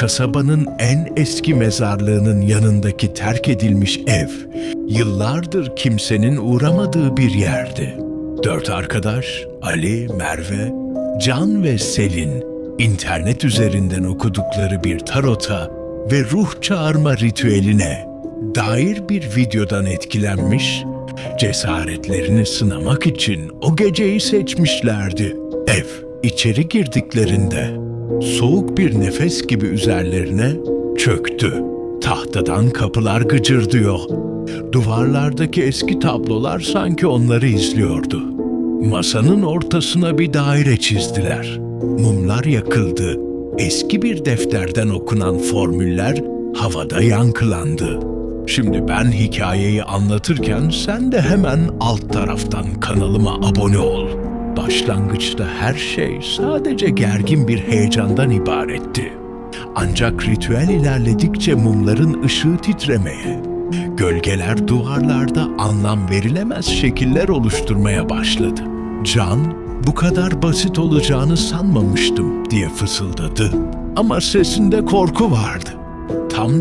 kasabanın en eski mezarlığının yanındaki terk edilmiş ev, yıllardır kimsenin uğramadığı bir yerdi. Dört arkadaş, Ali, Merve, Can ve Selin, internet üzerinden okudukları bir tarota ve ruh çağırma ritüeline dair bir videodan etkilenmiş, cesaretlerini sınamak için o geceyi seçmişlerdi. Ev, içeri girdiklerinde soğuk bir nefes gibi üzerlerine çöktü. Tahtadan kapılar gıcırdıyor. Duvarlardaki eski tablolar sanki onları izliyordu. Masanın ortasına bir daire çizdiler. Mumlar yakıldı. Eski bir defterden okunan formüller havada yankılandı. Şimdi ben hikayeyi anlatırken sen de hemen alt taraftan kanalıma abone ol. Başlangıçta her şey sadece gergin bir heyecandan ibaretti. Ancak ritüel ilerledikçe mumların ışığı titremeye, gölgeler duvarlarda anlam verilemez şekiller oluşturmaya başladı. Can, bu kadar basit olacağını sanmamıştım diye fısıldadı. Ama sesinde korku vardı. Tam da